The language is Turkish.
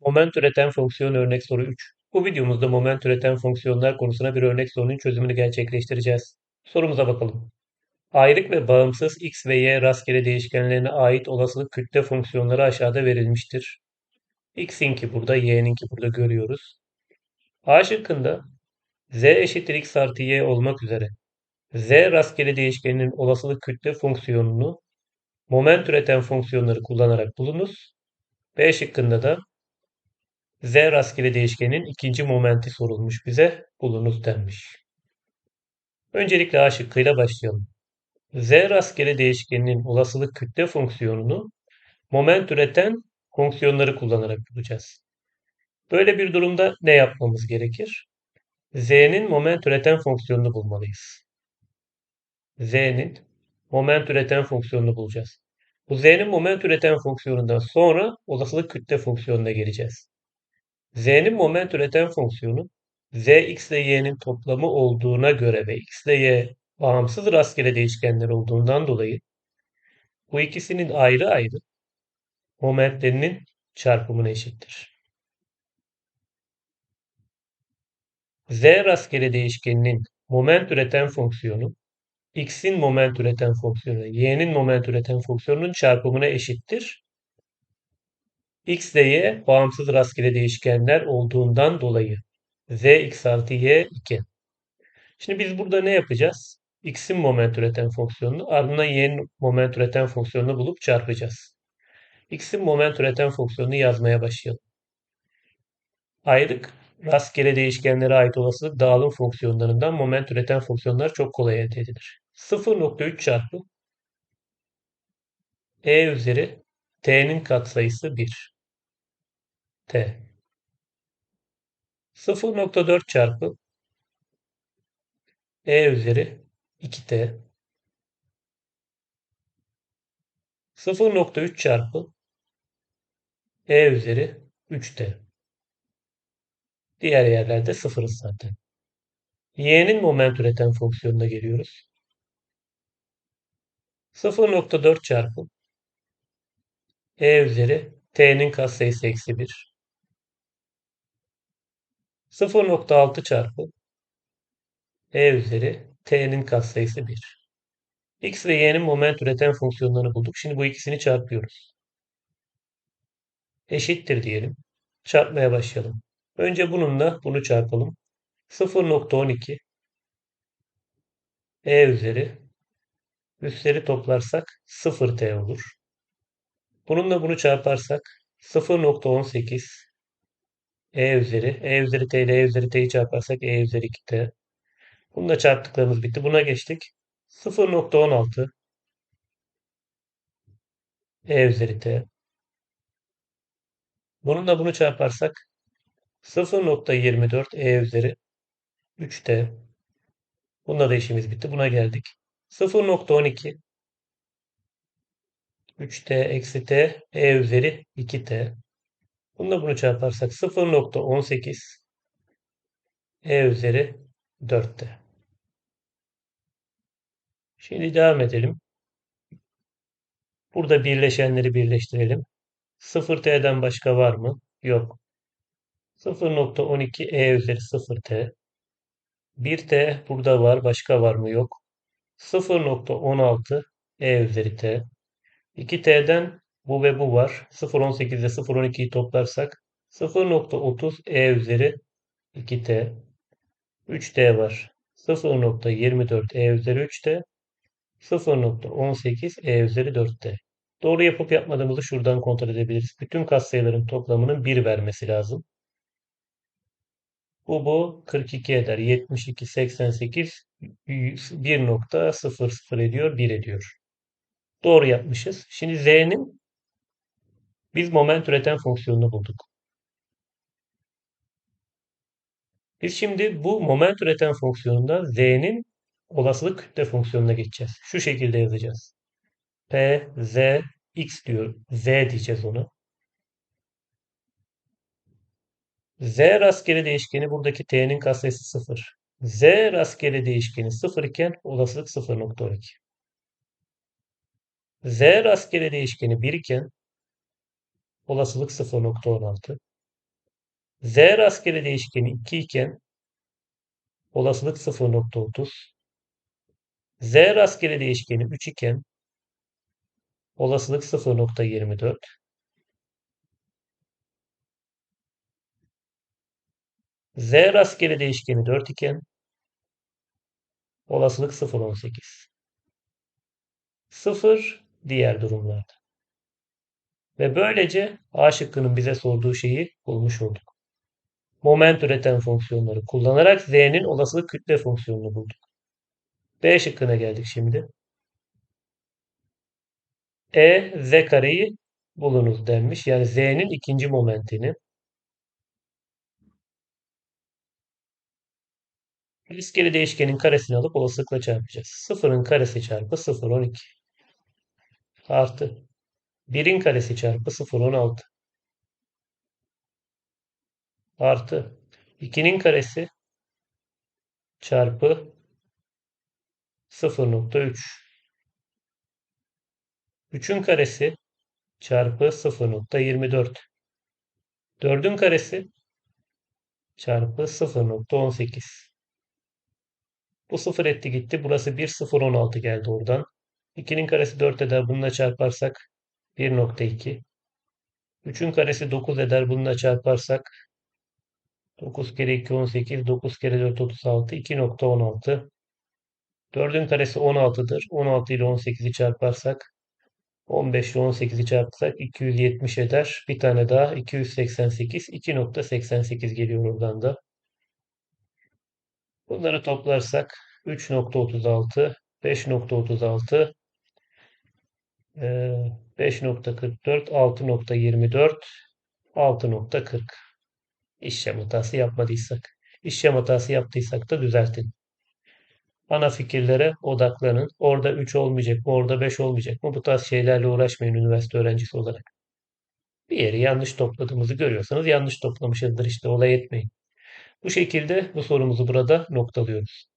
Moment üreten fonksiyon örnek soru 3. Bu videomuzda moment üreten fonksiyonlar konusuna bir örnek sorunun çözümünü gerçekleştireceğiz. Sorumuza bakalım. Ayrık ve bağımsız x ve y rastgele değişkenlerine ait olasılık kütle fonksiyonları aşağıda verilmiştir. x'inki burada, y'ninki burada görüyoruz. A şıkkında z eşittir x artı y olmak üzere z rastgele değişkeninin olasılık kütle fonksiyonunu moment üreten fonksiyonları kullanarak bulunuz. B şıkkında da z rastgele değişkenin ikinci momenti sorulmuş bize. Bulunuz denmiş. Öncelikle A şıkkıyla başlayalım. Z rastgele değişkeninin olasılık kütle fonksiyonunu moment üreten fonksiyonları kullanarak bulacağız. Böyle bir durumda ne yapmamız gerekir? Z'nin moment üreten fonksiyonunu bulmalıyız. Z'nin moment üreten fonksiyonunu bulacağız. Bu Z'nin moment üreten fonksiyonundan sonra olasılık kütle fonksiyonuna geleceğiz. Z'nin moment üreten fonksiyonu Z x ile y'nin toplamı olduğuna göre ve x ile y bağımsız rastgele değişkenler olduğundan dolayı bu ikisinin ayrı ayrı momentlerinin çarpımına eşittir. Z rastgele değişkeninin moment üreten fonksiyonu x'in moment üreten fonksiyonu, y'nin moment üreten fonksiyonunun çarpımına eşittir. X ile y bağımsız rastgele değişkenler olduğundan dolayı z x artı y 2. Şimdi biz burada ne yapacağız? x'in moment üreten fonksiyonunu ardından y'nin moment üreten fonksiyonunu bulup çarpacağız. x'in moment üreten fonksiyonunu yazmaya başlayalım. Ayrık rastgele değişkenlere ait olasılık dağılım fonksiyonlarından moment üreten fonksiyonlar çok kolay elde edilir. 0.3 çarpı e üzeri t'nin katsayısı 1. t. 0.4 çarpı e üzeri 2t 0.3 çarpı e üzeri 3t. Diğer yerlerde sıfırız zaten. y'nin moment üreten fonksiyonuna geliyoruz. 0.4 çarpı e üzeri t'nin katsayısı eksi 1. 0.6 çarpı e üzeri t'nin katsayısı 1. x ve y'nin moment üreten fonksiyonlarını bulduk. Şimdi bu ikisini çarpıyoruz. Eşittir diyelim. Çarpmaya başlayalım. Önce bununla bunu çarpalım. 0.12 e üzeri üstleri toplarsak 0t olur. Bununla bunu çarparsak 0.18 e üzeri e üzeri t ile e üzeri t'yi çarparsak e üzeri 2t. Bununla çarptıklarımız bitti. Buna geçtik. 0.16 e üzeri t. Bununla bunu çarparsak 0.24 e üzeri 3t. Bununla da işimiz bitti. Buna geldik. 0.12 3t eksi t e üzeri 2t. Bununla bunu çarparsak 0.18 e üzeri 4t. Şimdi devam edelim. Burada birleşenleri birleştirelim. 0t'den başka var mı? Yok. 0.12 e üzeri 0t. 1t burada var. Başka var mı? Yok. 0.16 e üzeri t. 2t'den bu ve bu var. 0.18 ile 0.12'yi toplarsak 0.30 e üzeri 2t. 3t var. 0.24 e üzeri 3t. 0.18 e üzeri 4t. Doğru yapıp yapmadığımızı şuradan kontrol edebiliriz. Bütün katsayıların toplamının 1 vermesi lazım. Bu bu 42 eder. 72, 88, 1.00 ediyor, 1 ediyor. Doğru yapmışız. Şimdi z'nin biz moment üreten fonksiyonunu bulduk. Biz şimdi bu moment üreten fonksiyonunda z'nin olasılık kütle fonksiyonuna geçeceğiz. Şu şekilde yazacağız. P, Z, X diyor. Z diyeceğiz ona. Z rastgele değişkeni buradaki T'nin katsayısı 0. Z rastgele değişkeni 0 iken olasılık 0.12. Z rastgele değişkeni 1 iken olasılık 0.16. Z rastgele değişkeni 2 iken olasılık 0.30. Z rastgele değişkeni 3 iken olasılık 0.24. Z rastgele değişkeni 4 iken olasılık 0.18. 0 diğer durumlarda. Ve böylece A şıkkının bize sorduğu şeyi bulmuş olduk. Moment üreten fonksiyonları kullanarak Z'nin olasılık kütle fonksiyonunu bulduk. B şıkkına geldik şimdi. E, Z kareyi bulunuz denmiş. Yani Z'nin ikinci momentini. Rastgele değişkenin karesini alıp olasılıkla çarpacağız. Sıfırın karesi çarpı 0, 12. Artı. 1'in karesi çarpı 0, 16. Artı. 2'nin karesi çarpı 0.3. 3'ün karesi çarpı 0.24. 4'ün karesi çarpı 0.18. Bu 0 etti gitti. Burası 1, 0, 16 geldi oradan. 2'nin karesi 4 eder. Bununla çarparsak 1.2. 3'ün karesi 9 eder. Bununla çarparsak 9 kere 2 18. 9 kere 4 36. 2.16. 4'ün karesi 16'dır. 16 ile 18'i çarparsak 15 ile 18'i çarpsak 270 eder. Bir tane daha 288. 2.88 geliyor oradan da. Bunları toplarsak 3.36, 5.36, 5.44, 6.24, 6.40. İşlem hatası yapmadıysak. İşlem hatası yaptıysak da düzeltin. Ana fikirlere odaklanın. Orada 3 olmayacak mı? Orada 5 olmayacak mı? Bu tarz şeylerle uğraşmayın üniversite öğrencisi olarak. Bir yeri yanlış topladığımızı görüyorsanız yanlış toplamışızdır işte olay etmeyin. Bu şekilde bu sorumuzu burada noktalıyoruz.